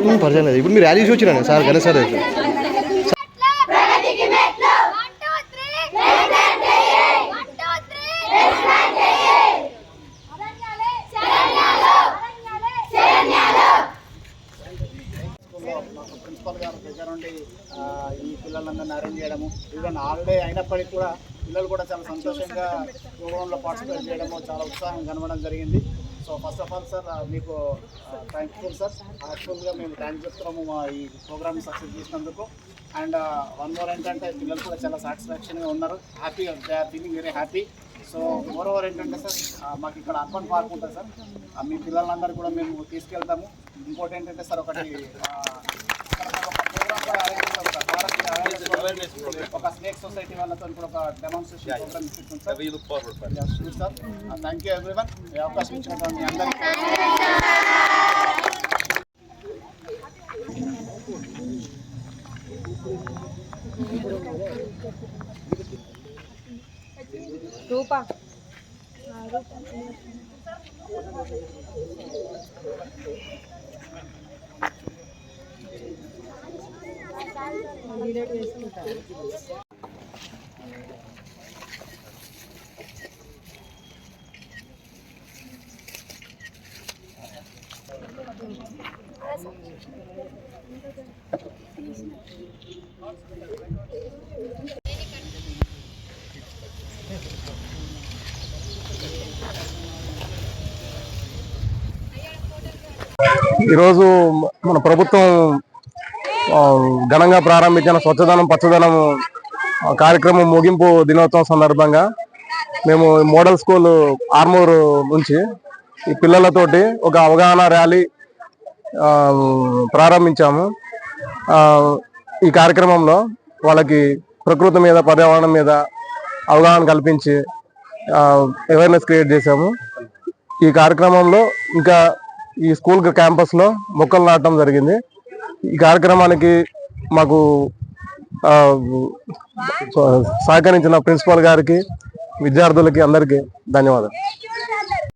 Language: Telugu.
అట్లనే ఇప్పుడు మీరు ర్యాలీ చూసినా వచ్చినా సార్ గణేష్ సార్ ప్రిన్సిపల్ గారు దగ్గర నుండి ఈ పిల్లలందరినీ అరేంజ్ చేయడము ఈవెన్ హాలిడే అయినప్పటికీ కూడా పిల్లలు కూడా చాలా సంతోషంగా ప్రోగ్రాంలో పార్టిసిపేట్ చేయడము చాలా ఉత్సాహం కనబడడం జరిగింది so first of all sir మీకు థ్యాంక్ఫుల్ సార్ యాక్చువల్గా మేము థ్యాంక్ చెప్తున్నాము మా ఈ ప్రోగ్రామ్ సక్సెస్ చేసినందుకు. అండ్ uh, వన్ మోర్ ఏంటంటే పిల్లలు కూడా చాలా సాటిస్ఫాక్షన్గా ఉన్నారు. హ్యాపీగా they are feeling very happy so moreover ఏంటంటే సార్ uh, మాకు ఇక్కడ అర్బన్ పార్క్ ఉంటుంది సార్ uh, మీ పిల్లలందరూ కూడా మేము తీసుకెళ్తాము. ఇంకోటి ఏంటంటే సార్ ఒకటి ఆ, ఇక్కడ మాకు ఒక program కూడా arrange చేస్తాం సార్. భారతీయ awareness program. ఒక స్నేక్ సొసైటీ వాళ్ళతో కూడా ఒక డెమాన్స్ట్రేషన్ ప్రోగ్రామ్ ఇస్తున్నాం sir sir thank you everyone ఈ అవకాశం ఇచ్చినటువంటి మీ అందరికీ రూపా ఈరోజు మన ప్రభుత్వం ఘనంగా ప్రారంభించిన స్వచ్ఛదనం పచ్చదనం కార్యక్రమం ముగింపు దినోత్సవం సందర్భంగా మేము మోడల్ స్కూల్ ఆర్మూరు నుంచి ఈ పిల్లలతోటి ఒక అవగాహన ర్యాలీ ప్రారంభించాము. ఈ కార్యక్రమంలో వాళ్ళకి ప్రకృతి మీద పర్యావరణం మీద అవగాహన కల్పించి అవేర్నెస్ క్రియేట్ చేశాము. ఈ కార్యక్రమంలో ఇంకా ఈ స్కూల్ క్యాంపస్లో మొక్కలు నాటడం జరిగింది. ఈ కార్యక్రమానికి మాకు సహకరించిన ప్రిన్సిపాల్ గారికి విద్యార్థులకి అందరికీ ధన్యవాదాలు.